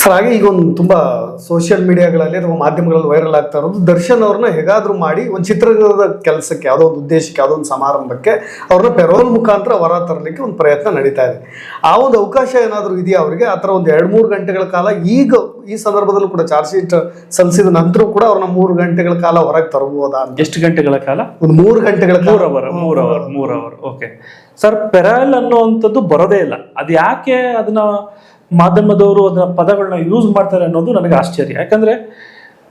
Sir ಹಾಗೆ ಈಗ ಒಂದು ತುಂಬ ಸೋಷಿಯಲ್ ಮೀಡಿಯಾಗಳಲ್ಲಿ ಅಥವಾ ಮಾಧ್ಯಮಗಳಲ್ಲಿ ವೈರಲ್ ಆಗ್ತಾ ಇರೋದು. ದರ್ಶನ್ ಅವ್ರನ್ನ ಹೇಗಾದ್ರೂ ಮಾಡಿ ಒಂದು ಚಿತ್ರದ ಕೆಲಸಕ್ಕೆ ಯಾವುದೋ ಒಂದು ಉದ್ದೇಶಕ್ಕೆ ಯಾವುದೋ ಒಂದು ಸಮಾರಂಭಕ್ಕೆ ಅವ್ರನ್ನ ಪೆರೋಲ್ ಮುಖಾಂತರ ಹೊರ ತರಲಿಕ್ಕೆ ಒಂದು ಪ್ರಯತ್ನ ನಡೀತಾ ಇದೆ. ಆ ಒಂದು ಅವಕಾಶ ಏನಾದರೂ ಇದೆಯಾ ಅವರಿಗೆ? ಆ ಥರ ಒಂದು ಎರಡು ಮೂರು ಗಂಟೆಗಳ ಕಾಲ ಈಗ ಈ ಸಂದರ್ಭದಲ್ಲೂ ಕೂಡ ಚಾರ್ಜ್ ಶೀಟ್ ಸಲ್ಲಿಸಿದ ನಂತರ ಕೂಡ ಅವ್ರನ್ನ ಮೂರು ಗಂಟೆಗಳ ಕಾಲ ಹೊರಗೆ ತರಬಹುದಾ ಎಷ್ಟು ಗಂಟೆಗಳ ಕಾಲ? ಒಂದು ಮೂರು ಗಂಟೆಗಳ ಮೂರು ಮೂರ್ ಅವರ್ ಮೂರು ಅವರ್ ಮೂರು ಅವರ್. ಓಕೆ ಸರ್ ಪೆರಲ್ ಅನ್ನುವಂಥದ್ದು ಬರೋದೇ ಇಲ್ಲ. ಅದು ಯಾಕೆ ಅದನ್ನ ಮಾಧ್ಯಮದವರು ಅದರ ಪದಗಳನ್ನ ಯೂಸ್ ಮಾಡ್ತಾರೆ ಅನ್ನೋದು ನನಗೆ ಆಶ್ಚರ್ಯ. ಯಾಕಂದ್ರೆ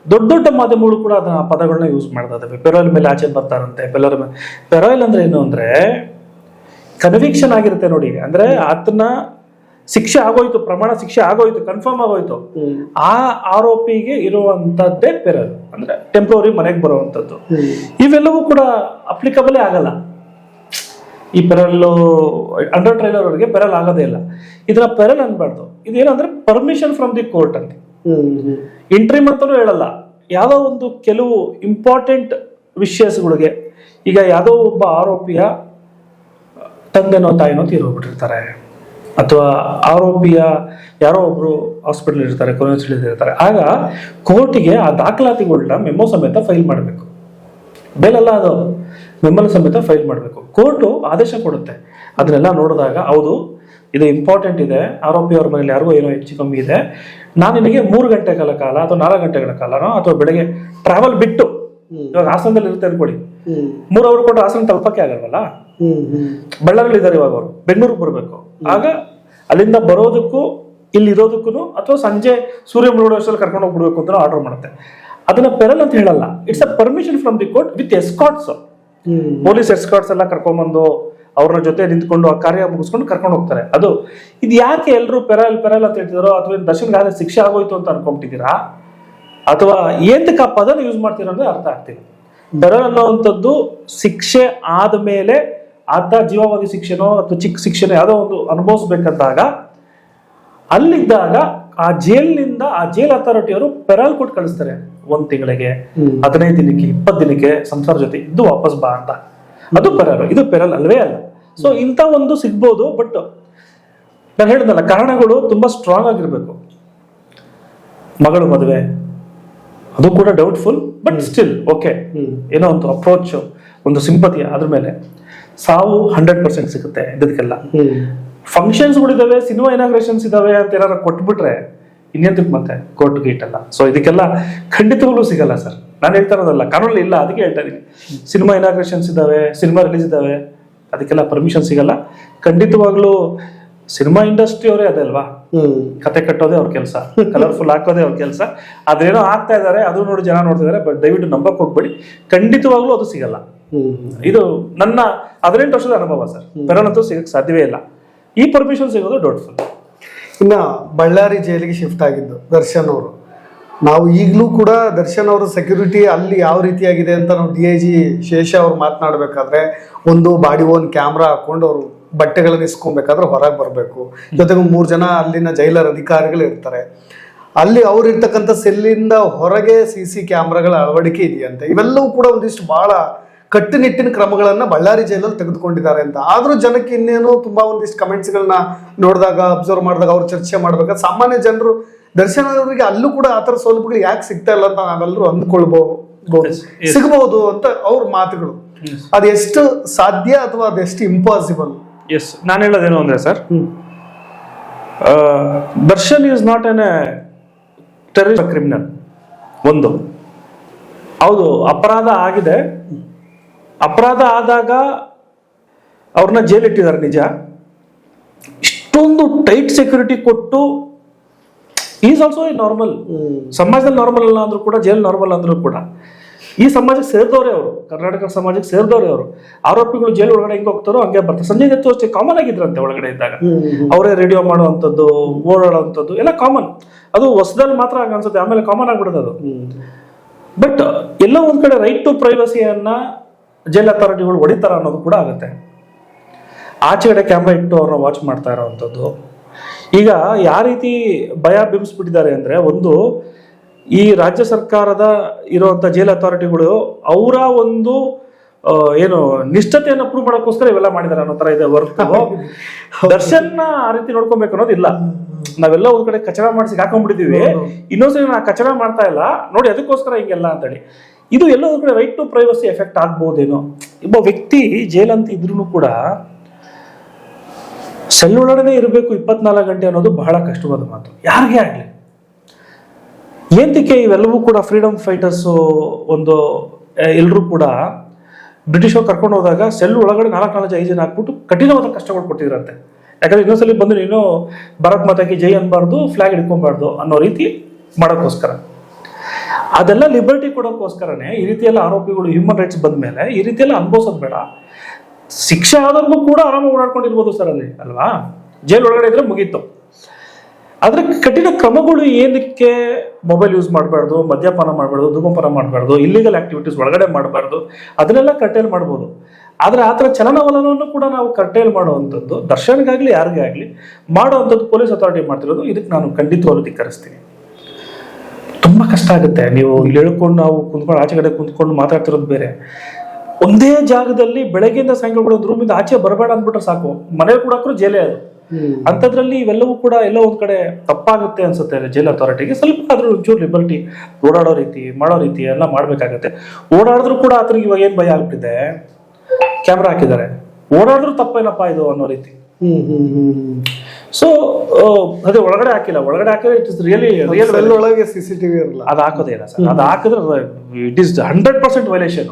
ದೊಡ್ಡ ದೊಡ್ಡ ಮಾಧ್ಯಮಗಳು ಕೂಡ ಅದನ್ನ ಪದಗಳನ್ನ ಯೂಸ್ ಮಾಡ್ತಾ ಇದ್ದಾವೆ ಪೆರೋಲ್ ಮೇಲೆ ಆಚೆ ಬರ್ತಾರಂತೆ ಪೆರೋಲ್ ಮೇಲೆ ಪೆರೋಲ್ ಅಂದ್ರೆ ಏನು ಅಂದ್ರೆ ಕನ್ವಿಕ್ಷನ್ ಆಗಿರುತ್ತೆ ನೋಡಿ. ಅಂದ್ರೆ ಆತನ ಶಿಕ್ಷೆ ಆಗೋಯ್ತು ಪ್ರಮಾಣ ಶಿಕ್ಷೆ ಆಗೋಯ್ತು ಕನ್ಫರ್ಮ್ ಆಗೋಯ್ತು. ಆ ಆರೋಪಿಗೆ ಇರುವಂತದ್ದೇ ಪೆರಲ್ ಅಂದ್ರೆ ಟೆಂಪ್ರವರಿ ಮನೆಗೆ ಬರುವಂತದ್ದು. ಇವೆಲ್ಲವೂ ಕೂಡ ಅಪ್ಲಿಕಬಲೇ ಆಗಲ್ಲ. ಈ ಪೆರಲ್ಲು ಅಂಡರ್ ಟ್ರೈಲರ್ ಅವರಿಗೆ ಪೆರಲ್ ಆಗೋದೇ ಇಲ್ಲ. ಇದನ್ನ ಪೆರಲ್ ಅನ್ಬಾರ್ದು. ಇದೇನಂದ್ರೆ ಪರ್ಮಿಷನ್ ಫ್ರಮ್ ದಿ ಕೋರ್ಟ್ ಅಂತ. ಎಂಟ್ರಿ ಮಾತ್ರ ಹೇಳಲ್ಲ. ಯಾವುದೋ ಒಂದು ಕೆಲವು ಇಂಪಾರ್ಟೆಂಟ್ ವಿಷಯಸ್ಗಳಿಗೆ ಈಗ ಯಾವುದೋ ಒಬ್ಬ ಆರೋಪಿಯ ತಂದೆನೋ ತಾಯಿನೋ ತೀರೋಗ್ಬಿಟ್ಟಿರ್ತಾರೆ ಅಥವಾ ಆರೋಪಿಯ ಯಾರೋ ಒಬ್ರು ಹಾಸ್ಪಿಟಲ್ ಇರ್ತಾರೆ ಇರ್ತಾರೆ. ಆಗ ಕೋರ್ಟಿಗೆ ಆ ದಾಖಲಾತಿಗಳನ್ನ ಮೆಮೊ ಸಮೇತ ಫೈಲ್ ಮಾಡಬೇಕು. ಬೇಲಲ್ಲ ಅದು. ಮೆಮೊಲ ಸಮೇತ ಫೈಲ್ ಮಾಡಬೇಕು. ಕೋರ್ಟು ಆದೇಶ ಕೊಡುತ್ತೆ. ಅದನ್ನೆಲ್ಲ ನೋಡಿದಾಗ ಹೌದು ಇದು ಇಂಪಾರ್ಟೆಂಟ್ ಇದೆ. ಆರೋಪಿ ಅವ್ರ ಮೇಲೆ ಯಾರಿಗೂ ಏನೋ ಹೆಚ್ಚು ಕಮ್ಮಿ ಇದೆ. ನಾನು ನಿನಗೆ ಮೂರು ಗಂಟೆಗಳ ಕಾಲ ಅಥವಾ ನಾಲ್ಕು ಗಂಟೆಗಳ ಕಾಲನೋ ಅಥವಾ ಬೆಳಗ್ಗೆ ಟ್ರಾವೆಲ್ ಬಿಟ್ಟು ಇವಾಗ ಹಾಸನದಲ್ಲಿ ಇರುತ್ತೆ ಅನ್ಕೊಳ್ಳಿ. ಮೂರು ಅವರ್ ಕೊಟ್ಟರೆ ಹಾಸನ ತಲುಪಕ್ಕೆ ಆಗಲ್ವಲ್ಲ? ಬಳ್ಳಾರಿಯಲ್ಲಿ ಇದ್ದಾರೆ ಇವಾಗ ಅವರು. ಬೆಂಗಳೂರಿಗೆ ಬರಬೇಕು. ಆಗ ಅಲ್ಲಿಂದ ಬರೋದಕ್ಕೂ ಇಲ್ಲಿ ಇರೋದಕ್ಕೂ ಅಥವಾ ಸಂಜೆ ಸೂರ್ಯ ಮುಳುಗೋಷ್ಟಲ್ಲಿ ಕರ್ಕೊಂಡು ಹೋಗ್ಬಿಡ್ಬೇಕು ಅಂತ ಆರ್ಡರ್ ಮಾಡುತ್ತೆ. ಅದನ್ನ ಪೆರಲ್ ಅಂತ ಹೇಳಲ್ಲ. It's a permission from the court with escorts police escorts ಎಲ್ಲ ಕರ್ಕೊಂಡ್ಬಂದು ಅವ್ರನ್ನ ಜೊತೆ ನಿಂತ್ಕೊಂಡು ಆ ಕಾರ್ಯ ಮುಗಿಸ್ಕೊಂಡು ಕರ್ಕೊಂಡು ಹೋಗ್ತಾರೆ. ಅದು ಇದು ಯಾಕೆ ಎಲ್ಲರೂ ಪೆರಲ್ ಪೆರಲ್ ಅಂತ ಹೇಳ್ತಿದಾರೋ ಅಥವಾ ದರ್ಶನ್ ಗಾದೆ ಶಿಕ್ಷೆ ಆಗೋಯ್ತು ಅಂತ ಅನ್ಕೊಂಡ್ಬಿಟ್ಟಿದ್ದೀರಾ ಅಥವಾ ಏನಕ್ಕೆ ಆ ಪದನ ಯೂಸ್ ಮಾಡ್ತೀರಾ ಅಂದ್ರೆ ಅರ್ಥ ಆಗ್ತಿಲ್ಲ. ಬೆರಲ್ ಅನ್ನೋವಂಥದ್ದು ಶಿಕ್ಷೆ ಆದ ಮೇಲೆ ಆತ ಜೀವಾವಧಿ ಶಿಕ್ಷೆನೋ ಅಥವಾ ಚಿಕ್ಕ ಶಿಕ್ಷೆನೋ ಯಾವುದೋ ಒಂದು ಅನುಭವಿಸ್ಬೇಕಂದಾಗ ಅಲ್ಲಿದ್ದಾಗ ಆ ಜೈಲಿನಿಂದ ಆ ಜೈಲ್ ಅಥಾರಿಟಿಯವರು ಪೆರಲ್ ಕೊಟ್ಟು ಕಳಿಸ್ತಾರೆ. ಒಂದ್ ತಿಂಗಳಿಗೆ. ಹದಿನೈದು ದಿನಕ್ಕೆ ಇಪ್ಪತ್ತು ದಿನಕ್ಕೆ ಸಂಸಾರ ಜೊತೆ ಇದ್ದು ವಾಪಸ್ ಬಾ ಅಂತ. ಅದು ಪೆರಲ್ ಇದು ಪೆರಲ್ ಅಲ್ವೇ ಅಲ್ಲ. ಸೊ ಇಂಥ ಒಂದು ಸಿಗ್ಬೋದು ಬಟ್ ನಾನು ಹೇಳಿದ್ನಲ್ಲ ಕಾರಣಗಳು ತುಂಬಾ ಸ್ಟ್ರಾಂಗ್ ಆಗಿರ್ಬೇಕು. ಮಗಳು ಮದುವೆ ಅದು ಕೂಡ ಡೌಟ್ಫುಲ್ ಬಟ್ ಸ್ಟಿಲ್ ಓಕೆ. ಏನೋ ಒಂದು ಅಪ್ರೋಚ್ ಒಂದು ಸಿಂಪತಿ ಅದ್ರ ಮೇಲೆ ಸಾವು ಹಂಡ್ರೆಡ್ ಪರ್ಸೆಂಟ್ ಸಿಗುತ್ತೆ ಇದಕ್ಕೆಲ್ಲ. ಫಂಕ್ಷನ್ಸ್ ಫಂಕ್ಷನ್ಸ್ಗಳಿದಾವೆ ಸಿನಿಮಾ ಇನಾಗ್ರೇಷನ್ಸ್ ಇದಾವೆ ಅಂತ ಏನಾರ ಕೊಟ್ಬಿಟ್ರೆ ಇನ್ನೆಂತಕ್ಕೆ ಮತ್ತೆ ಕೋರ್ಟ್ ಗೇಟ್ ಅಲ್ಲ? ಸೊ ಇದಕ್ಕೆಲ್ಲ ಖಂಡಿತವಾಗ್ಲೂ ಸಿಗಲ್ಲ ಸರ್ ನಾನು ಹೇಳ್ತಾ ಇರೋದಲ್ಲ ಕಾನೂನಲ್ಲಿ ಇಲ್ಲ ಅದಕ್ಕೆ ಹೇಳ್ತಾ ಇದೀನಿ. ಸಿನಿಮಾ ಇನಾಗ್ರೇಷನ್ಸ್ ಇದ್ದಾವೆ ಸಿನಿಮಾ ರಿಲೀಸ್ ಇದ್ದಾವೆ ಅದಕ್ಕೆಲ್ಲ ಪರ್ಮಿಷನ್ ಸಿಗಲ್ಲ. ಖಂಡಿತವಾಗ್ಲೂ ಸಿನಿಮಾ ಇಂಡಸ್ಟ್ರಿ ಅವರೇ ಅದೇ ಅಲ್ವಾ? ಹ್ಮ್. ಕತೆ ಕಟ್ಟೋದೇ ಅವ್ರ ಕೆಲಸ ಕಲರ್ಫುಲ್ ಹಾಕೋದೇ ಅವ್ರ ಕೆಲಸ. ಅದೇನೋ ಆಗ್ತಾ ಇದಾರೆ ಅದು ನೋಡಿ ಜನ ನೋಡ್ತಿದ್ದಾರೆ ಬಟ್ ದಯವಿಟ್ಟು ನಂಬಕ್ ಹೋಗ್ಬೇಡಿ. ಖಂಡಿತವಾಗ್ಲೂ ಅದು ಸಿಗಲ್ಲ. ಇದು ನನ್ನ ಹದಿನೆಂಟು ವರ್ಷದ ಅನುಭವ ಸರ್ ಪೆರಲಂತೂ ಸಿಗಕ್ಕೆ ಸಾಧ್ಯವೇ ಇಲ್ಲ. ಈ ಪರ್ಮಿಷನ್ ಸಿಗೋದು ಡೌಟ್ಫುಲ್ ಇನ್ನ ಬಳ್ಳಾರಿ ಜೈಲಿಗೆ ಶಿಫ್ಟ್ ಆಗಿದ್ದು ದರ್ಶನ್ ಅವರು. ನಾವು ಈಗಲೂ ಕೂಡ ದರ್ಶನ್ ಅವರ ಸೆಕ್ಯೂರಿಟಿ ಅಲ್ಲಿ ಯಾವ ರೀತಿಯಾಗಿದೆ ಅಂತ ನಾವು ಡಿ ಐ ಜಿ ಶೇಷ ಅವ್ರು ಮಾತನಾಡಬೇಕಾದ್ರೆ ಒಂದು ಬಾಡಿ ಓನ್ ಕ್ಯಾಮ್ರಾ ಹಾಕೊಂಡು ಅವರು ಬಟ್ಟೆಗಳನ್ನ ಇಸ್ಕೊಬೇಕಾದ್ರೆ ಹೊರಗೆ ಬರಬೇಕು. ಜೊತೆಗೆ ಮೂರು ಜನ ಅಲ್ಲಿನ ಜೈಲರ್ ಅಧಿಕಾರಿಗಳು ಇರ್ತಾರೆ. ಅಲ್ಲಿ ಅವರಿರ್ತಕ್ಕಂಥ ಸೆಲ್ಲಿಂದ ಹೊರಗೆ ಸಿ ಸಿ ಕ್ಯಾಮ್ರಾಗಳ ಅಳವಡಿಕೆ ಇದೆಯಂತೆ. ಇವೆಲ್ಲವೂ ಕೂಡ ಒಂದಿಷ್ಟು ಬಹಳ ಕಟ್ಟುನಿಟ್ಟಿನ ಕ್ರಮಗಳನ್ನ ಬಳ್ಳಾರಿ ಜೈಲಲ್ಲಿ ತೆಗೆದುಕೊಂಡಿದ್ದಾರೆ ಅಂತ. ಆದ್ರೂ ಜನಕ್ಕೆ ಇನ್ನೇನು ತುಂಬಾ ಒಂದಿಷ್ಟು ಕಮೆಂಟ್ಸ್ಗಳನ್ನ ನೋಡಿದಾಗ ಅಬ್ಸರ್ವ್ ಮಾಡಿದಾಗ ಅವ್ರು ಚರ್ಚೆ ಮಾಡ್ಬೇಕಾದ್ರೆ ಸಾಮಾನ್ಯ ಜನರು ದರ್ಶನ ಅವರಿಗೆ ಅಲ್ಲೂ ಕೂಡ ಆತರ ಥರ ಸೌಲಭ್ಯಗಳು ಯಾಕೆ ಸಿಗ್ತಾ ಇಲ್ಲ ಅಂತ ನಾವೆಲ್ಲರೂ ಅಂದ್ಕೊಳ್ಬಹುದು. ಸಿಗಬಹುದು ಅಂತ ಅವ್ರ ಮಾತುಗಳು. ಅದೆಷ್ಟು ಸಾಧ್ಯ ಅಥವಾ ಅದೆಷ್ಟು ಇಂಪಾಸಿಬಲ್ ಎಸ್ ನಾನು ಹೇಳೋದೇನು ಅಂದ್ರೆ sir hmm. Darshan is not an terrorist criminal ಒಂದು. ಹೌದು ಅಪರಾಧ ಆಗಿದೆ. ಅಪರಾಧ ಆದಾಗ ಅವ್ರನ್ನ ಜೈಲಿಟ್ಟಿದ್ದಾರೆ ನಿಜ. ಇಷ್ಟೊಂದು ಟೈಟ್ ಸೆಕ್ಯೂರಿಟಿ ಕೊಟ್ಟು ಈಸ್ ಆಲ್ಸೋ ಎ ನಾರ್ಮಲ್ ಸಮಾಜದಲ್ಲಿ ನಾರ್ಮಲ್ ಅಲ್ಲ ಅಂದ್ರೂ ಕೂಡ ಜೈಲ್ ನಾರ್ಮಲ್ ಅಂದ್ರೂ ಕೂಡ. ಈ ಸಮಾಜಕ್ಕೆ ಸೇರಿದವರೇ ಅವರು. ಕರ್ನಾಟಕ ಸಮಾಜಕ್ಕೆ ಸೇರಿದವರೇ ಅವರು. ಆರೋಪಿಗಳು ಜೈಲು ಒಳಗಡೆ ಹೆಂಗೆ ಹೋಗ್ತಾರೋ ಹಂಗೆ ಬರ್ತಾರೆ. ಸಂಜೆ ದತ್ತು ಅಷ್ಟೇ ಕಾಮನ್ ಆಗಿದ್ರಂತೆ ಒಳಗಡೆ ಇದ್ದಾಗ. ಅವರೇ ರೇಡಿಯೋ ಮಾಡುವಂಥದ್ದು ಓಡಾಡುವಂಥದ್ದು ಎಲ್ಲ ಕಾಮನ್ ಅದು ಹೊಸದಲ್ಲಿ ಮಾತ್ರ ಹಂಗ ಅನ್ಸುತ್ತೆ. ಆಮೇಲೆ ಕಾಮನ್ ಆಗ್ಬಿಡುತ್ತೆ ಅದು. ಬಟ್ ಎಲ್ಲ ಒಂದ್ ಕಡೆ ರೈಟ್ ಟು ಪ್ರೈವಸಿಯನ್ನ ಜೈಲ್ ಅಥಾರಿಟಿಗಳು ಹೊಡಿತಾರ ಅನ್ನೋದು ಕೂಡ ಆಗುತ್ತೆ. ಆಚೆಗಡೆ ಕ್ಯಾಮ್ರಾ ಇಟ್ಟು ಅವ್ರನ್ನ ವಾಚ್ ಮಾಡ್ತಾ ಇರೋವಂಥದ್ದು ಈಗ ಯಾವ ರೀತಿ ಭಯ ಬಿಂಬಿಸ್ಬಿಟ್ಟಿದ್ದಾರೆ ಅಂದ್ರೆ ಒಂದು ಈ ರಾಜ್ಯ ಸರ್ಕಾರದ ಇರುವಂಥ ಜೈಲ್ ಅಥಾರಿಟಿಗಳು ಅವರ ಒಂದು ಏನು ನಿಷ್ಠತೆಯನ್ನು ಪ್ರೂವ್ ಮಾಡೋಕ್ಕೋಸ್ಕರ ಇವೆಲ್ಲ ಮಾಡಿದ್ದಾರೆ ಅನ್ನೋ ಥರ ಇದೆ ಹೊರತು. ದರ್ಶನ್ ಆ ರೀತಿ ನೋಡ್ಕೊಬೇಕು ಅನ್ನೋದಿಲ್ಲ ನಾವೆಲ್ಲ ಒಂದು ಕಡೆ ಕಚರ ಮಾಡಿಸಿ ಹಾಕೊಂಡ್ಬಿಟ್ಟಿದೀವಿ. ಇನ್ನೊಂದ್ಸರಿ ನಾ ಕಚರ ಮಾಡ್ತಾ ಇಲ್ಲ. ನೋಡಿ ಅದಕ್ಕೋಸ್ಕರ ಹಿಂಗೆಲ್ಲ ಅಂತೇಳಿ. ಇದು ಎಲ್ಲೋ ಒಂದು ಕಡೆ ರೈಟ್ ಟು ಪ್ರೈವಸಿ ಎಫೆಕ್ಟ್ ಆಗ್ಬೋದೇನೋ ಒಬ್ಬ ವ್ಯಕ್ತಿ ಜೈಲ್ ಅಂತ ಇದ್ರೂ ಕೂಡ ಸೆಲ್ ಒಳಗಡೆ ಇರಬೇಕು ಇಪ್ಪತ್ನಾಲ್ಕು ಗಂಟೆ ಅನ್ನೋದು ಬಹಳ ಕಷ್ಟವಾದ ಮಾತು. ಯಾರಿಗೆ ಆಗಲಿ? ಏಂತಕ್ಕೆ ಇವೆಲ್ಲವೂ ಕೂಡ ಫ್ರೀಡಮ್ ಫೈಟರ್ಸು ಒಂದು ಎಲ್ಲರೂ ಕೂಡ ಬ್ರಿಟಿಷ್ ಅವ್ರು ಕರ್ಕೊಂಡು ಹೋದಾಗ ಸೆಲ್ ಒಳಗಡೆ ನಾಲ್ಕು ನಾಲ್ಕು ಐದು ಜನ ಹಾಕ್ಬಿಟ್ಟು ಕಠಿಣವಾದ ಕಷ್ಟಗಳು ಕೊಟ್ಟಿದ್ರಂತೆ. ಯಾಕಂದ್ರೆ ಇನ್ನೊಂದ್ಸಲಿ ಬಂದು ನೀನು ಭಾರತ್ ಮಾತಾಗಿ ಜೈ ಅನ್ಬಾರ್ದು ಫ್ಲಾಗ್ ಹಿಡ್ಕೊಬಾರ್ದು ಅನ್ನೋ ರೀತಿ ಮಾಡೋಕ್ಕೋಸ್ಕರ. ಅದೆಲ್ಲ ಲಿಬರ್ಟಿ ಕೊಡೋಕ್ಕೋಸ್ಕರನೇ ಈ ರೀತಿಯೆಲ್ಲ ಆರೋಪಿಗಳು ಹ್ಯೂಮನ್ ರೈಟ್ಸ್ ಬಂದ ಮೇಲೆ ಈ ರೀತಿಯೆಲ್ಲ ಅನುಭವಿಸೋದು ಬೇಡ. ಶಿಕ್ಷೆ ಆದವ್ರಿಗೂ ಕೂಡ ಆರಾಮ ಓಡಾಡ್ಕೊಂಡಿರ್ಬೋದು ಸರ್ ಅಲ್ಲಿ, ಅಲ್ವಾ? ಜೈಲ್ ಒಳಗಡೆ ಇದ್ರೆ ಮುಗೀತು. ಆದ್ರೆ ಕಠಿಣ ಕ್ರಮಗಳು ಏನಕ್ಕೆ ಮೊಬೈಲ್ ಯೂಸ್ ಮಾಡಬಾರ್ದು, ಮದ್ಯಪಾನ ಮಾಡಬಾರ್ದು, ಧೂಮಪಾನ ಮಾಡಬಾರ್ದು ಇಲ್ಲಿಗಲ್ ಆಕ್ಟಿವಿಟೀಸ್ ಒಳಗಡೆ ಮಾಡಬಾರ್ದು, ಅದನ್ನೆಲ್ಲ ಕರ್ಟೇಲ್ ಮಾಡ್ಬೋದು. ಆದರೆ ಆ ಥರ ಚಲನವಲನವನ್ನು ಕೂಡ ನಾವು ಕರ್ಟೇಲ್ ಮಾಡುವಂಥದ್ದು ದರ್ಶನಗಾಗ್ಲಿ ಯಾರಿಗೇ ಆಗಲಿ ಮಾಡುವಂಥದ್ದು ಪೊಲೀಸ್ ಅಥಾರಿಟಿ ಮಾಡ್ತಿರೋದು ಇದಕ್ಕೆ ನಾನು ಖಂಡಿತವಾಗ್ಲೂ ಧಿಕ್ಕರಿಸ್ತೀನಿ. ತುಂಬಾ ಕಷ್ಟ ಆಗುತ್ತೆ. ನೀವು ಇಲ್ಲಿ ಹೇಳ್ಕೊಂಡು ನಾವು ಕುಂತ್ಕೊಂಡು ಆಚೆ ಕಡೆ ಕುಂತ್ಕೊಂಡು ಮಾತಾಡ್ತಿರೋದು ಬೇರೆ. ಒಂದೇ ಜಾಗದಲ್ಲಿ ಬೆಳಗ್ಗೆಯಿಂದ ಸಾಯಂಕಾಲ ಕೂಡ ಒಂದು ರೂಮಿಂದ ಆಚೆ ಬರಬೇಡ ಅಂದ್ಬಿಟ್ರೆ ಸಾಕು. ಮನೆ ಕೂಡ ಜೈಲೇ ಅದು. ಅಂಥದ್ರಲ್ಲಿ ಇವೆಲ್ಲವೂ ಕೂಡ ಎಲ್ಲೋ ಒಂದ್ ಕಡೆ ತಪ್ಪಾಗುತ್ತೆ ಅನ್ಸುತ್ತೆ ಜೇಲ್ ಅಥಾರಿಟಿಗೆ ಸ್ವಲ್ಪ ಆದ್ರೂ ಒಂಚೂರು ಲಿಬರ್ಟಿ ಓಡಾಡೋ ರೀತಿ ಮಾಡೋ ರೀತಿ ಎಲ್ಲ ಮಾಡ್ಬೇಕಾಗತ್ತೆ. ಓಡಾಡಿದ್ರು ಕೂಡ ಆತನಿಗೆ ಇವಾಗ ಏನ್ ಭಯ ಆಗ್ಬಿಟ್ಟಿದೆ? ಕ್ಯಾಮ್ರಾ ಹಾಕಿದ್ದಾರೆ. ಓಡಾಡಿದ್ರು ತಪ್ಪೇನಪ್ಪ ಇದು ಅನ್ನೋ ರೀತಿ. ಹ್ಮ್ ಹ್ಮ್ ಹ್ಮ್. ಸೊ ಅದೇ ಒಳಗಡೆ ಹಾಕಿಲ್ಲ. ಒಳಗಡೆ ಹಾಕಿದ್ರೆ it is really real well ಒಳಗೆ ಸಿ ಸಿ ಟಿವಿ ಇರಲ್ಲ. ಅದು ಹಾಕೋದೇ ಇಲ್ಲ ಸರ್. ಅದು ಹಾಕಿದ್ರೆ it is hundred percent violation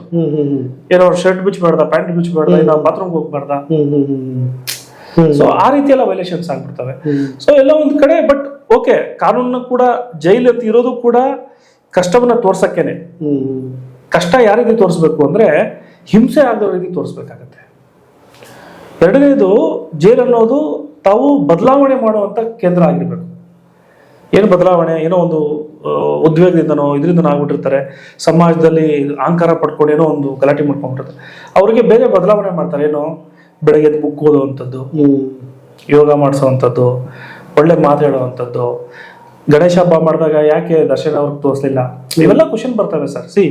ಏನೋ ಶರ್ಟ್ ಬಿಚ್ಚಬಾರ್ದ ಪ್ಯಾಂಟ್ ಬಿಚ್ಚಬಾರ್ದ ಏನೋ ಬಾತ್ರೂಮ್ ಹೋಗ್ಬಾರ್ದ ಸೊ ಆ ರೀತಿ ಎಲ್ಲ ವೈಲೇಷನ್ಸ್ ಆಗ್ಬಿಡ್ತವೆ. ಸೊ ಎಲ್ಲ ಒಂದ್ ಕಡೆ ಬಟ್ ಓಕೆ ಕಾನೂನು ಕೂಡ ಜೈಲ್ ಅಂತ ಇರೋದು ಕೂಡ ಕಷ್ಟವನ್ನ ತೋರ್ಸಕ್ಕೇನೆ. ಹ್ಮ್ ಕಷ್ಟ ಯಾವ ರೀತಿ ತೋರಿಸ್ಬೇಕು ಅಂದ್ರೆ ಹಿಂಸೆ ಆಗೋ ರೀತಿ ತೋರಿಸ್ಬೇಕಾಗತ್ತೆ. ಎರಡನೇದು ಜೈಲ್ ಅನ್ನೋದು ತಾವು ಬದಲಾವಣೆ ಮಾಡುವಂಥ ಕೇಂದ್ರ ಆಗಿರ್ಬೇಕು. ಏನು ಬದಲಾವಣೆ ಏನೋ ಒಂದು ಉದ್ವೇಗದಿಂದನೋ ಇದರಿಂದ ಆಗ್ಬಿಟ್ಟಿರ್ತಾರೆ. ಸಮಾಜದಲ್ಲಿ ಅಹಂಕಾರ ಪಡ್ಕೊಂಡು ಏನೋ ಒಂದು ಗಲಾಟೆ ಮಾಡ್ಕೊಂಡ್ಬಿಟ್ಟಿರ್ತಾರೆ ಅವರಿಗೆ ಬೇರೆ ಬದಲಾವಣೆ ಮಾಡ್ತಾರೆ. ಏನೋ ಬೆಳಗ್ಗೆ ಎದ್ದು ಬುಕ್ ಓದುವಂಥದ್ದು ಯೋಗ ಮಾಡಿಸೋವಂಥದ್ದು ಒಳ್ಳೆ ಮಾತು ಹೇಳುವಂಥದ್ದು ಗಣೇಶ ಹಬ್ಬ ಮಾಡಿದಾಗ ಯಾಕೆ ದರ್ಶನ ಅವ್ರಿಗೆ ತೋರಿಸ್ಲಿಲ್ಲ? ಇವೆಲ್ಲ ಕ್ವಶನ್ ಬರ್ತವೆ ಸರ್. ಸಿ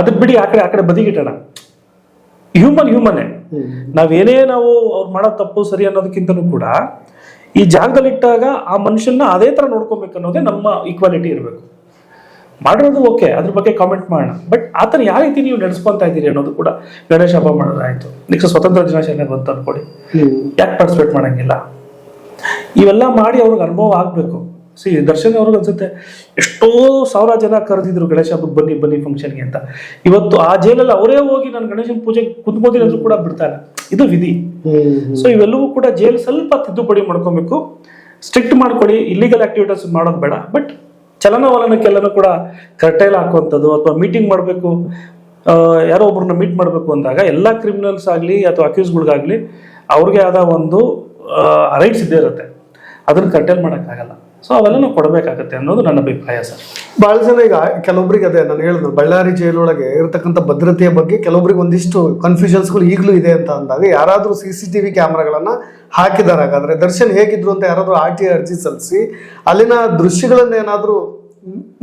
ಅದು ಬಿಡಿ ಆ ಕಡೆ ಆ ಕಡೆ ಬದಿಗಿಟ್ಟಣ ಹ್ಯೂಮನ್ ಹ್ಯೂಮನ್ನೇ ಹ್ಮ್. ನಾವೇನೇ ನಾವು ಅವ್ರು ಮಾಡೋ ತಪ್ಪು ಸರಿ ಅನ್ನೋದಕ್ಕಿಂತನೂ ಕೂಡ ಈ ಜಾಗದಲ್ಲಿ ಇಟ್ಟಾಗ ಆ ಮನುಷ್ಯನ ಅದೇ ತರ ನೋಡ್ಕೋಬೇಕು ಅನ್ನೋದೇ ನಮ್ಮ ಈಕ್ವಾಲಿಟಿ ಇರಬೇಕು. ಮಾಡಿರೋದು ಓಕೆ ಅದ್ರ ಬಗ್ಗೆ ಕಾಮೆಂಟ್ ಮಾಡೋಣ. ಬಟ್ ಆತನ ಯಾವ ರೀತಿ ನೀವು ನಡೆಸ್ಕೊಂತ ಇದ್ದೀರಿ ಅನ್ನೋದು ಕೂಡ ಗಣೇಶ ಹಬ್ಬ ಮಾಡೋದಾಯ್ತು. ನೆಕ್ಸ್ಟ್ ಸ್ವತಂತ್ರ ದಿನಾಚರಣೆ ಬಂತ ಅನ್ಕೊಡಿ ಯಾಕೆ ಪಾರ್ಟಿಸಿಪೇಟ್ ಮಾಡಂಗಿಲ್ಲ? ಇವೆಲ್ಲ ಮಾಡಿ ಅವ್ರಿಗೆ ಅನುಭವ ಆಗಬೇಕು. ಸಿ ದರ್ಶನ್ ಅವ್ರಿಗೆ ಅನ್ಸುತ್ತೆ ಎಷ್ಟೋ ಸಾವಿರ ಜನ ಕರೆದಿದ್ರು ಗಣೇಶ ಹಬ್ಬಕ್ಕೆ ಬನ್ನಿ ಬನ್ನಿ ಫಂಕ್ಷನ್ಗೆ ಅಂತ. ಇವತ್ತು ಆ ಜೈಲಲ್ಲಿ ಅವರೇ ಹೋಗಿ ನಾನು ಗಣೇಶನ ಪೂಜೆಗೆ ಕುತ್ಕೋತೀನಿ ಅಂದ್ರೂ ಕೂಡ ಬಿಡ್ತಾರೆ ಇದು ವಿಧಿ. ಸೊ ಇವೆಲ್ಲವೂ ಕೂಡ ಜೈಲ್ ಸ್ವಲ್ಪ ತಿದ್ದುಪಡಿ ಮಾಡ್ಕೊಬೇಕು. ಸ್ಟ್ರಿಕ್ಟ್ ಮಾಡ್ಕೊಳ್ಳಿ ಇಲ್ಲಿಗಲ್ ಆಕ್ಟಿವಿಟೀಸ್ ಮಾಡೋದು ಬೇಡ. ಬಟ್ ಚಲನವಲನಕ್ಕೆಲ್ಲನೂ ಕೂಡ ಕರ್ಟೈಲ್ ಹಾಕುವಂಥದ್ದು ಅಥವಾ ಮೀಟಿಂಗ್ ಮಾಡಬೇಕು. ಯಾರೋ ಒಬ್ರನ್ನ ಮೀಟ್ ಮಾಡಬೇಕು ಅಂದಾಗ ಎಲ್ಲ ಕ್ರಿಮಿನಲ್ಸ್ ಆಗಲಿ ಅಥವಾ ಅಕ್ಯೂಸ್ಗಳಿಗಾಗಲಿ ಅವ್ರಿಗೆ ಆದ ಒಂದು ರೈಟ್ಸ್ ಇದ್ದೇ ಇರುತ್ತೆ. ಅದನ್ನ ಕರ್ಟೈಲ್ ಮಾಡೋಕ್ಕಾಗಲ್ಲ. ಸೊ ಅವೆಲ್ಲ ನಾವು ಕೊಡಬೇಕಾಗತ್ತೆ ಅನ್ನೋದು ನನ್ನ ಅಭಿಪ್ರಾಯ ಸರ್. ಬಹಳ ಜನ ಈಗ ಕೆಲವೊಬ್ರಿಗೆ ಅದೇ ನಾನು ಹೇಳಿದ್ರು ಬಳ್ಳಾರಿ ಜೈಲೊಳಗೆ ಇರತಕ್ಕಂಥ ಭದ್ರತೆಯ ಬಗ್ಗೆ ಕೆಲವೊಬ್ರಿಗೆ ಒಂದಿಷ್ಟು ಕನ್ಫ್ಯೂಷನ್ಸ್ಗಳು ಈಗಲೂ ಇದೆ ಅಂತ ಅಂದಾಗ ಯಾರಾದರೂ ಸಿ ಸಿ ಟಿ ವಿ ಕ್ಯಾಮ್ರಾಗಳನ್ನು ಹಾಕಿದ್ದಾರೆ. ಹಾಗಾದರೆ ದರ್ಶನ್ ಹೇಗಿದ್ರು ಅಂತ ಯಾರಾದರೂ ಆರ್ ಟಿ ಅರ್ಜಿ ಸಲ್ಲಿಸಿ ಅಲ್ಲಿನ ದೃಶ್ಯಗಳನ್ನೇನಾದರೂ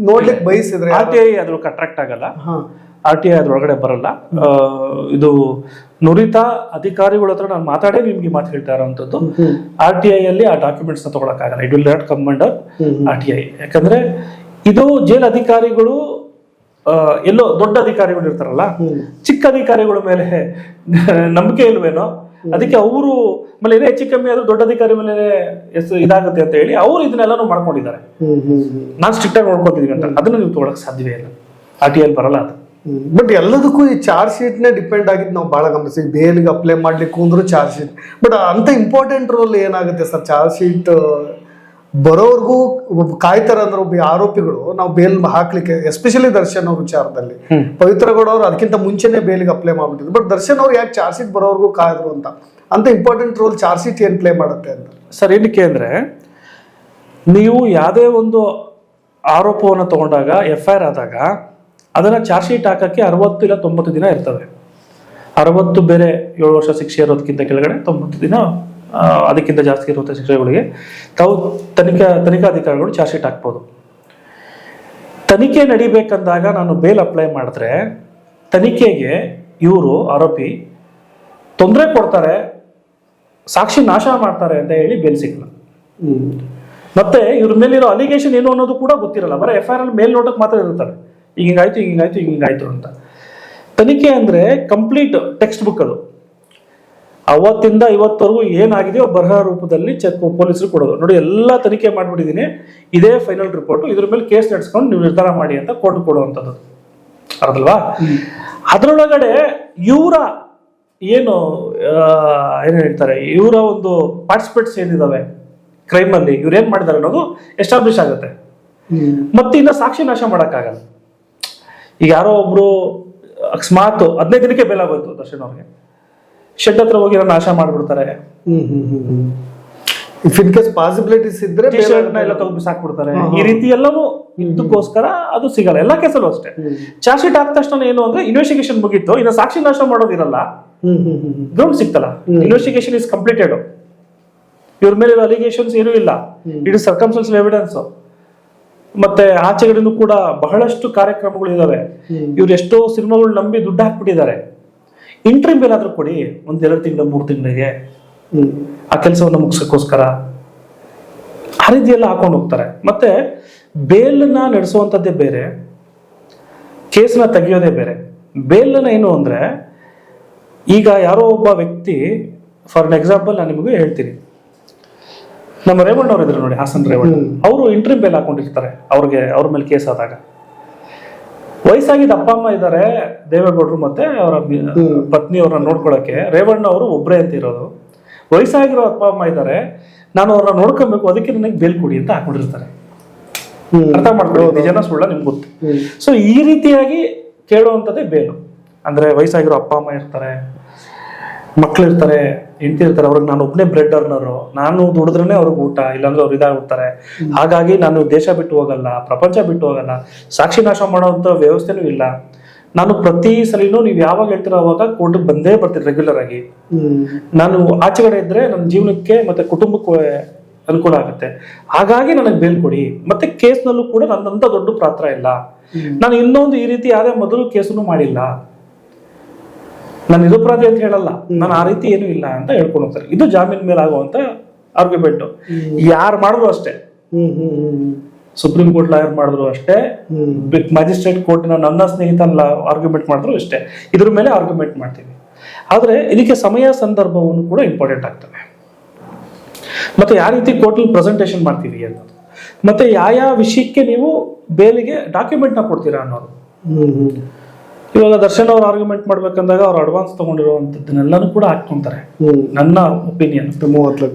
ನೋಡ್ಲಿಕ್ಕೆ ಬಯಸಿದ್ರೆ ಆರ್ ಟಿ ಐ ಅದ್ರ ಕಟ್ರಾಕ್ಟ್ ಆಗಲ್ಲ. ಹಾ. ಆರ್ ಟಿ ಐ ಅದ್ರೊಳಗಡೆ ಬರಲ್ಲ. ಇದು ನುರಿತ ಅಧಿಕಾರಿಗಳ ಹತ್ರ ನಾನು ಮಾತಾಡೇ ನಿಮ್ಗೆ ಮಾತು ಹೇಳ್ತಾ ಇರೋಂಥದ್ದು. ಆರ್ ಟಿ ಐ ಅಲ್ಲಿ ಆ ಡಾಕ್ಯುಮೆಂಟ್ಸ್ನ ತಗೊಳಕ್ಕಾಗಲ್ಲ. It will not come under R T I ಯಾಕಂದ್ರೆ ಇದು ಜೈಲ್ ಅಧಿಕಾರಿಗಳು ಎಲ್ಲೋ ದೊಡ್ಡ ಅಧಿಕಾರಿಗಳು ಇರ್ತಾರಲ್ಲ ಚಿಕ್ಕ ಅಧಿಕಾರಿಗಳ ಮೇಲೆ ನಂಬಿಕೆ ಇಲ್ವೇನೋ ಅದಕ್ಕೆ ಅವರು ಆಮೇಲೆ ಏನೇ ಹೆಚ್ಚು ಕಮ್ಮಿ ಆದ್ರೂ ದೊಡ್ಡ ಅಧಿಕಾರಿ ಮೇಲೆ ಎಸ್ ಇದಾಗುತ್ತೆ ಅಂತ ಹೇಳಿ ಅವರು ಇದನ್ನೆಲ್ಲಾನು ಮಾಡ್ಕೊಂಡಿದ್ದಾರೆ. ನಾನು ಸ್ಟ್ರಿಕ್ಟ್ ಆಗಿ ನೋಡ್ಕೊತಿದೀವಿ ಅಂತ. ಅದನ್ನ ನೀವು ತಗೊಳಕ್ ಸಾಧ್ಯವೇ ಇಲ್ಲ. ಆರ್ ಟಿ ಐ ಬರಲ್ಲ ಅದು. ಬಟ್ ಎಲ್ಲದಕ್ಕೂ ಈ ಚಾರ್ಜ್ ಶೀಟ್ನೇ ಡಿಪೆಂಡ್ ಆಗಿದ್ದು ನಾವು ಭಾಳ ಗಮನಿಸಿ ಬೇಲಿಗೆ ಅಪ್ಲೈ ಮಾಡ್ಲಿಕ್ಕೆ ಅಂದ್ರೂ ಚಾರ್ಜ್ ಶೀಟ್ ಬಟ್ ಅಂತ ಇಂಪಾರ್ಟೆಂಟ್ ರೋಲ್ ಏನಾಗುತ್ತೆ ಸರ್? ಚಾರ್ಜ್ ಶೀಟ್ ಬರೋರ್ಗೂ ಕಾಯ್ತಾರೆ ಅಂದ್ರೆ ಒಬ್ಬ ಆರೋಪಿಗಳು ನಾವು ಬೇಲ್ ಹಾಕ್ಲಿಕ್ಕೆ ಎಸ್ಪೆಷಲಿ ದರ್ಶನ್ ಅವ್ರ ವಿಚಾರದಲ್ಲಿ. ಪವಿತ್ರಗೌಡ ಪವಿತ್ರ ಗೌಡ ಅವರು ಅದಕ್ಕಿಂತ ಮುಂಚೆನೆ ಬೇಲಿಗೆ ಅಪ್ಲೈ ಮಾಡ್ಬಿಟ್ಟಿದ್ರು. ಬಟ್ ದರ್ಶನ್ ಅವ್ರು ಯಾಕೆ ಚಾರ್ಜ್ ಶೀಟ್ ಬರೋರ್ಗೂ ಕಾಯ್ದ್ರು ಅಂತ? ಅಂತ ಇಂಪಾರ್ಟೆಂಟ್ ರೋಲ್ ಚಾರ್ಜ್ ಶೀಟ್ ಏನ್ ಪ್ಲೇ ಮಾಡುತ್ತೆ ಅಂತ? ಸರ್ ಏನಕ್ಕೆ ಅಂದ್ರೆ ನೀವು ಯಾವುದೇ ಒಂದು ಆರೋಪವನ್ನು ತಗೊಂಡಾಗ ಎಫ್ ಐ ಆರ್ ಆದಾಗ ಅದನ್ನ ಚಾರ್ಜ್ ಶೀಟ್ ಹಾಕಕ್ಕೆ ಅರವತ್ತು ಇಲ್ಲ ತೊಂಬತ್ತು ದಿನ ಇರ್ತವೆ. ಅರವತ್ತು ಬೇರೆ ಏಳು ವರ್ಷ ಶಿಕ್ಷೆ ಇರೋದಕ್ಕಿಂತ ಕೆಳಗಡೆ ತೊಂಬತ್ತು ದಿನ ಅದಕ್ಕಿಂತ ಜಾಸ್ತಿ ಇರುವಂಥ ಶಿಕ್ಷೆಗಳಿಗೆ ತಾವು ತನಿಖಾ ತನಿಖಾಧಿಕಾರಿಗಳು ಚಾರ್ಜ್ ಶೀಟ್ ಹಾಕ್ಬೋದು. ತನಿಖೆ ನಡಿಬೇಕಂದಾಗ ನಾನು ಬೇಲ್ ಅಪ್ಲೈ ಮಾಡಿದ್ರೆ ತನಿಖೆಗೆ ಇವರು ಆರೋಪಿ ತೊಂದರೆ ಕೊಡ್ತಾರೆ ಸಾಕ್ಷಿ ನಾಶ ಮಾಡ್ತಾರೆ ಅಂತ ಹೇಳಿ ಬೇಲ್ ಸಿಗಲ್ಲ ಮತ್ತೆ ಇವ್ರ ಮೇಲಿರೋ ಅಲಿಗೇಷನ್ ಏನು ಅನ್ನೋದು ಕೂಡ ಗೊತ್ತಿರಲ್ಲ. ಬರೀ ಎಫ್ ಐ ಆರ್ ಮೇಲ್ ನೋಟಕ್ಕೆ ಮಾತ್ರ ಇರ್ತಾರೆ ಹಿಂಗಾಯ್ತು ಹಿಂಗಾಯ್ತು ಹಿಂಗಾಯ್ತು ಅಂತ. ತನಿಖೆ ಅಂದ್ರೆ ಕಂಪ್ಲೀಟ್ ಟೆಕ್ಸ್ಟ್ ಬುಕ್ ಅದು. ಅವತ್ತಿಂದ ಇವತ್ತವರೆಗೂ ಏನಾಗಿದೆಯೋ ಬರಹ ರೂಪದಲ್ಲಿ ಚೆಕ್ ಪೊಲೀಸರು ಕೊಡೋದು. ನೋಡಿ ಎಲ್ಲ ತನಿಖೆ ಮಾಡ್ಬಿಟ್ಟಿದ್ದೀನಿ. ಇದೇ ಫೈನಲ್ ರಿಪೋರ್ಟ್ ಇದ್ರ ಮೇಲೆ ಕೇಸ್ ನಡೆಸ್ಕೊಂಡು ನೀವು ನಿರ್ಧಾರ ಮಾಡಿ ಅಂತ ಕೋರ್ಟ್ ಕೊಡುವಂಥದ್ದು. ಅರ್ಧಲ್ವಾ ಅದರೊಳಗಡೆ ಇವರ ಏನು ಏನು ಹೇಳ್ತಾರೆ ಇವರ ಒಂದು ಪಾರ್ಟಿಸಿಪೇಟ್ಸ್ ಏನಿದ್ದಾವೆ ಕ್ರೈಮಲ್ಲಿ ಇವ್ರು ಏನು ಮಾಡಿದ್ದಾರೆ ಅನ್ನೋದು ಎಸ್ಟಾಬ್ಲಿಷ್ ಆಗುತ್ತೆ. ಮತ್ತೆ ಇನ್ನ ಸಾಕ್ಷಿ ನಾಶ ಮಾಡೋಕ್ಕಾಗಲ್ಲ. ಈಗ ಯಾರೋ ಒಬ್ರು ಅಕಸ್ಮಾತ್ ಹದಿನೈದು ದಿನಕ್ಕೆ ಬೇಲ ಬಂತು ದರ್ಶನ್ ಅವ್ರಿಗೆ. ಶೆಡ್ ಹತ್ರ ಹೋಗಿ ನಾಶ ಮಾಡ್ಬಿಡ್ತಾರೆ. Hmm hmm hmm hmm. If in case possibilities ಇದ್ರೆ ಟಿ ಬೇರೆ- ಶರ್ಟ್ ಎಲ್ಲ ತಗೊಂಡು ಸಾಕ್ಬಿಡ್ತಾರೆ. ಈ ರೀತಿ ಎಲ್ಲವೂ ಇದಕ್ಕೋಸ್ಕರ ಅದು ಸಿಗಲ್ಲ. ಎಲ್ಲ ಕೇಸಲ್ಲೂ ಅಷ್ಟೇ. ಚಾರ್ಜ್ ಶೀಟ್ ಆದ ತಕ್ಷಣ ಏನು ಅಂದ್ರೆ ಇನ್ವೆಸ್ಟಿಗೇಷನ್ ಮುಗೀತು. ಇನ್ನು ಸಾಕ್ಷಿ ನಾಶ ಮಾಡೋದಿರಲ್ಲ ಗ್ರೌಂಡ್ ಸಿಗ್ತಲ್ಲ. ಇನ್ವೆಸ್ಟಿಗೇಷನ್ ಇಸ್ ಕಂಪ್ಲೀಟೆಡ್ ಇವ್ರ ಮೇಲೆ ಅಲಿಗೇಷನ್ಸ್ ಏನೂ ಇಲ್ಲ. ಇಟ್ ಇಸ್ ಸರ್ಕಮ್ಸ್ಟೆನ್ಸ್ ಎವಿಡೆನ್ಸ್ ಮತ್ತೆ ಆಚೆಗಡೆನೂ ಕೂಡ ಬಹಳಷ್ಟು ಕಾರ್ಯಕ್ರಮಗಳು ಇದಾವೆ. ಇವ್ರು ಎಷ್ಟೋ ಸಿನಿಮಾಗಳು ನಂಬಿ ದುಡ್ಡು ಹಾಕ್ಬಿಟ್ಟಿದ್ದಾರೆ ಇಂಟ್ರಿಮ್ ಏನಾದ್ರೂ ಕೊಡಿ ಒಂದ್ ಎರಡು ತಿಂಗಳ ಮೂರು ತಿಂಗಳಿಗೆ. ಆ ಕೆಲಸವನ್ನ ಮುಗಿಸೋಕ್ಕೋಸ್ಕರ. ಆ ರೀತಿ ಎಲ್ಲ ಹಾಕೊಂಡು ಹೋಗ್ತಾರೆ. ಮತ್ತೆ ಬೇಲನ್ನ ನಡೆಸುವಂಥದ್ದೇ ಬೇರೆ ಕೇಸ್ನ ತೆಗೆಯೋದೇ ಬೇರೆ. ಬೇಲನ್ನ ಏನು ಅಂದ್ರೆ ಈಗ ಯಾರೋ ಒಬ್ಬ ವ್ಯಕ್ತಿ ಫಾರ್ ಅನ್ ಎಕ್ಸಾಂಪಲ್ ನಾನು ನಿಮಗೆ ಹೇಳ್ತೀನಿ. ನಮ್ಮ ರೇವಣ್ಣ ಅವರು ಇದ್ರು ನೋಡಿ ಹಾಸನ್ ರೇವಣ್ಣ. ಅವರು ಇಂಟ್ರಿಮ್ ಬೇಲ್ ಹಾಕೊಂಡಿರ್ತಾರೆ ಅವ್ರಿಗೆ ಅವ್ರ ಮೇಲೆ ಕೇಸ್ ಆದಾಗ. ವಯಸ್ಸಾಗಿದ್ದ ಅಪ್ಪ ಅಮ್ಮ ಇದ್ದಾರೆ ದೇವೇಗೌಡರು ಮತ್ತೆ ಅವರ. ಪತ್ನಿ ಅವ್ರನ್ನ ನೋಡ್ಕೊಳಕ್ಕೆ. ರೇವಣ್ಣ ಅವರು ಒಬ್ಬರೇ ಅಂತ ಇರೋದು. ವಯಸ್ಸಾಗಿರೋ ಅಪ್ಪ ಅಮ್ಮ ಇದ್ದಾರೆ ನಾನು ಅವ್ರನ್ನ ನೋಡ್ಕೊಬೇಕು ಅದಕ್ಕೆ ನನಗೆ ಬೇಲ್ ಕೊಡಿ ಅಂತ ಹಾಕೊಂಡಿರ್ತಾರೆ. ಅರ್ಥ ಮಾಡ್ಕೊಳ್ಳಿ ನಿಜನ ಸುಳ್ಳ ನಿಮ್ಗೆ ಗೊತ್ತು. ಸೊ ಈ ರೀತಿಯಾಗಿ ಕೇಳುವಂಥದ್ದೇ ಬೇಲು ಅಂದ್ರೆ ವಯಸ್ಸಾಗಿರೋ ಅಪ್ಪ ಅಮ್ಮ ಇರ್ತಾರೆ ಮಕ್ಕಳಿರ್ತಾರೆ ಹೆಂಡತಿ ಇರ್ತಾರೆ ಅವ್ರಿಗೆ ನಾನು ಒಬ್ಬನೇ ಬ್ರೆಡ್ ಅರ್ನರು ನಾನು ದುಡಿದ್ರೇನೆ ಅವ್ರಿಗೆ ಊಟ ಇಲ್ಲಾಂದ್ರೆ ಅವ್ರು ಇದಾಗ್ಬಿಡ್ತಾರೆ. ಹಾಗಾಗಿ ನಾನು ದೇಶ ಬಿಟ್ಟು ಹೋಗಲ್ಲ ಪ್ರಪಂಚ ಬಿಟ್ಟು ಹೋಗಲ್ಲ ಸಾಕ್ಷಿ ನಾಶ ಮಾಡುವಂತ ವ್ಯವಸ್ಥೆನೂ ಇಲ್ಲ. ನಾನು ಪ್ರತಿ ಸಲಿನೂ ನೀವು ಯಾವಾಗ ಹೇಳ್ತೀರೋ ಅವಾಗ ಕೋರ್ಟ್ಗೆ ಬಂದೇ ಬರ್ತೀನಿ ರೆಗ್ಯುಲರ್ ಆಗಿ. ನಾನು ನಾನು ಆಚೆಗಡೆ ಇದ್ರೆ ನನ್ನ ಜೀವನಕ್ಕೆ ಮತ್ತೆ ಕುಟುಂಬಕ್ಕೆ ಅನುಕೂಲ ಆಗುತ್ತೆ. ಹಾಗಾಗಿ ನನಗೆ ಬೇಲ್ ಕೊಡಿ. ಮತ್ತೆ ಕೇಸ್ನಲ್ಲೂ ಕೂಡ ನನ್ನಂತ ದೊಡ್ಡ ಪಾತ್ರ ಇಲ್ಲ. ನಾನು ಇನ್ನೊಂದು ಈ ರೀತಿ ಯಾವುದೇ ಮೊದಲು ಕೇಸನ್ನು ಮಾಡಿಲ್ಲ. ನಾನು ನಿರಪರಾಧಿ ಅಂತ ಹೇಳಲ್ಲ. ನಾನು ಆ ರೀತಿ ಏನು ಇಲ್ಲ ಅಂತ ಹೇಳ್ಕೊಂಡು ಹೋಗ್ತಾರೆ. ಇದು ಜಾಮೀನ್ ಮೇಲೆ ಆಗುವಂತ ಆರ್ಗ್ಯುಮೆಂಟ್ ಯಾರು ಮಾಡಿದ್ರು ಅಷ್ಟೇ. Hmm hmm hmm supreme court lawyer ಮಾಡಿದ್ರು ಅಷ್ಟೇ. ಮ್ಯಾಜಿಸ್ಟ್ರೇಟ್ ಮ್ಯಾಜಿಸ್ಟ್ರೇಟ್ನ ನನ್ನ ಸ್ನೇಹಿತ ಆರ್ಗ್ಯುಮೆಂಟ್ ಮಾಡಿದ್ರು ಅಷ್ಟೇ. ಇದ್ರ ಮೇಲೆ ಆರ್ಗ್ಯುಮೆಂಟ್ ಮಾಡ್ತೀವಿ. ಆದ್ರೆ ಇದಕ್ಕೆ ಸಮಯ ಸಂದರ್ಭವನ್ನು ಕೂಡ ಇಂಪಾರ್ಟೆಂಟ್ ಆಗ್ತದೆ ಮತ್ತೆ ಯಾವ ರೀತಿ ಕೋರ್ಟಲ್ಲಿ ಪ್ರೆಸೆಂಟೇಷನ್ ಮಾಡ್ತೀವಿ ಅನ್ನೋದು. ಮತ್ತೆ ಯಾವ ಯಾವ ವಿಷಯಕ್ಕೆ ನೀವು ಬೇಲಿಗೆ ಡಾಕ್ಯುಮೆಂಟ್ನ ಕೊಡ್ತೀರಾ ಅನ್ನೋದು. ಇವಾಗ ದರ್ಶನ್ ಅವ್ರು ಆರ್ಗ್ಯುಮೆಂಟ್ ಮಾಡ್ಬೇಕಂದಾಗ ಅವ್ರು ಅಡ್ವಾನ್ಸ್ ತಗೊಂಡಿರುವಂತದ್ದನ್ನೆಲ್ಲಾನು ಕೂಡ ಹಾಕೊಂತಾರೆ ನನ್ನ ಒಪಿನಿಯನ್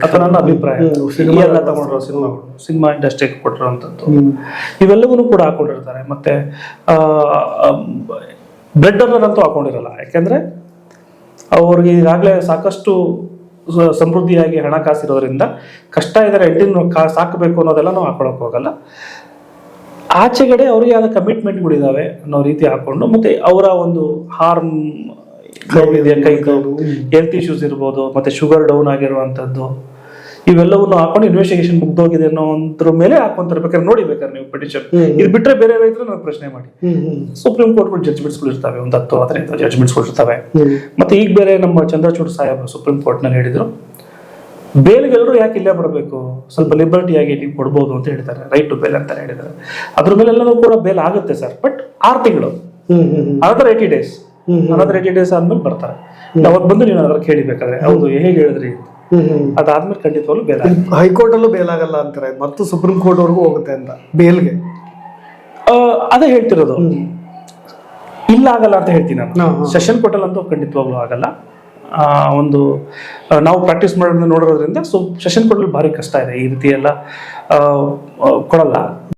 ಅಥವಾ ನನ್ನ ಅಭಿಪ್ರಾಯ. ಎಲ್ಲ ತಗೊಂಡಿರೋ ಸಿನಿಮಾಗಳು ಸಿನಿಮಾ ಇಂಡಸ್ಟ್ರಿಗೆ ಕೊಟ್ಟಿರುವಂತದ್ದು ಇವೆಲ್ಲವೂ ಕೂಡ ಹಾಕೊಂಡಿರ್ತಾರೆ. ಮತ್ತೆ ಬ್ರೆಡ್ ಅಂತೂ ಹಾಕೊಂಡಿರಲ್ಲ. ಯಾಕೆಂದ್ರೆ ಅವ್ರಿಗೆ ಈಗಾಗಲೇ ಸಾಕಷ್ಟು ಸಮೃದ್ಧಿಯಾಗಿ ಹಣ ಕಾಸಿರೋದ್ರಿಂದ ಕಷ್ಟ ಇದ್ದಾರೆ ಕಾ ಸಾಕಬೇಕು ಅನ್ನೋದೆಲ್ಲ ನಾವು ಹಾಕೊಳಕ್ ಹೋಗಲ್ಲ. ಆಚೆಗಡೆ ಅವ್ರಿಗೆ ಆದ ಕಮಿಟ್ಮೆಂಟ್ಗಳಿದಾವೆ ಅನ್ನೋ ರೀತಿ ಹಾಕೊಂಡು ಮತ್ತೆ ಅವರ ಒಂದು ಹಾರ್ಮ್ ಇದೆ ಕೈದು ಹೆಲ್ತ್ ಇಶ್ಯೂಸ್ ಇರ್ಬೋದು ಮತ್ತೆ ಶುಗರ್ ಡೌನ್ ಆಗಿರುವಂತದ್ದು ಇವೆಲ್ಲವನ್ನು ಹಾಕೊಂಡು ಇನ್ವೆಸ್ಟಿಗೇಷನ್ ಮುಗ್ದೋಗಿದೆ ಅನ್ನೋ ಒಂದ್ರ ಮೇಲೆ ಹಾಕೊಂತಾರೆ. ಬೇಕಾದ್ರೆ ನೋಡಿ ಬೇಕಾದ್ರೆ ನೀವು ಪಿಟಿಷನ್. ಇದು ಬಿಟ್ರೆ ಬೇರೆ ರೈತರು ನಾವು ಪ್ರಶ್ನೆ ಮಾಡಿ. ಸುಪ್ರೀಂ ಕೋರ್ಟ್ ಜಡ್ಜ್ಮೆಂಟ್ಸ್ ಇರ್ತವೆ ಒಂದು ಹತ್ತು ಹದಿನೈದು ಜಡ್ಜ್ಮೆಂಟ್ಸ್ಗಳು ಇರ್ತವೆ. ಮತ್ತೆ ಈಗ ಬೇರೆ ನಮ್ಮ ಚಂದ್ರಚೂಡ್ ಸಾಹೇಬ್ ಸುಪ್ರೀಂ ಕೋರ್ಟ್ನಲ್ಲಿ ಹೇಳಿದ್ರು ಬೇಲ್ಗೆಲ್ಲರೂ ಯಾಕೆ ಇಲ್ಲೇ ಬರಬೇಕು? ಸ್ವಲ್ಪ ಲಿಬರ್ಟಿ ಆಗಿ ನೀವು ಕೊಡ್ಬೋದು ಅಂತ ಹೇಳ್ತಾರೆ ರೈಟ್ ಟು ಬೇಲ್ ಅಂತ ಹೇಳಿದ್ದಾರೆ. ಅದ್ರ ಮೇಲೆಲ್ಲನೂ ಕೂಡ ಬೇಲ್ ಆಗುತ್ತೆ ಸರ್ ಬಟ್ ಆರು ತಿಂಗಳು. ಹ್ಮ್ ಹ್ಮ್ another eighty days. Another eighty days ಆದ್ಮೇಲೆ ಬರ್ತಾರೆ. ಅವಾಗ ಬಂದು ನೀವು ಅದ್ರ ಕೇಳಿಬೇಕಾದ್ರೆ ಹೌದು ಹೇಗೆ ಹೇಳಿದ್ರಿ? ಅದಾದ್ಮೇಲೆ ಖಂಡಿತವಾಗ್ಲೂ ಬೇಲ್. ಹೈಕೋರ್ಟ್ ಅಲ್ಲೂ ಬೇಲ್ ಆಗಲ್ಲ ಅಂತಾರೆ. ಮತ್ತು ಸುಪ್ರೀಂ ಕೋರ್ಟ್ ವರೆಗೂ ಹೋಗುತ್ತೆ ಅಂತ ಬೇಲ್ಗೆ ಅದೇ ಹೇಳ್ತಿರೋದು. ಇಲ್ಲ ಆಗಲ್ಲ ಅಂತ ಹೇಳ್ತೀನಿ ನಾನು. ಸೆಷನ್ ಕೋರ್ಟಲ್ ಅಂತೂ ಖಂಡಿತವಾಗ್ಲೂ ಆಗಲ್ಲ. ಒಂದು ನಾವು ಪ್ರಾಕ್ಟೀಸ್ ಮಾಡೋದನ್ನ ನೋಡೋದ್ರಿಂದ ಸೊ ಸೆಷನ್ ಕೊಡಲು ಭಾರಿ ಕಷ್ಟ ಇದೆ. ಈ ರೀತಿ ಎಲ್ಲ ಕೊಡಲ್ಲ.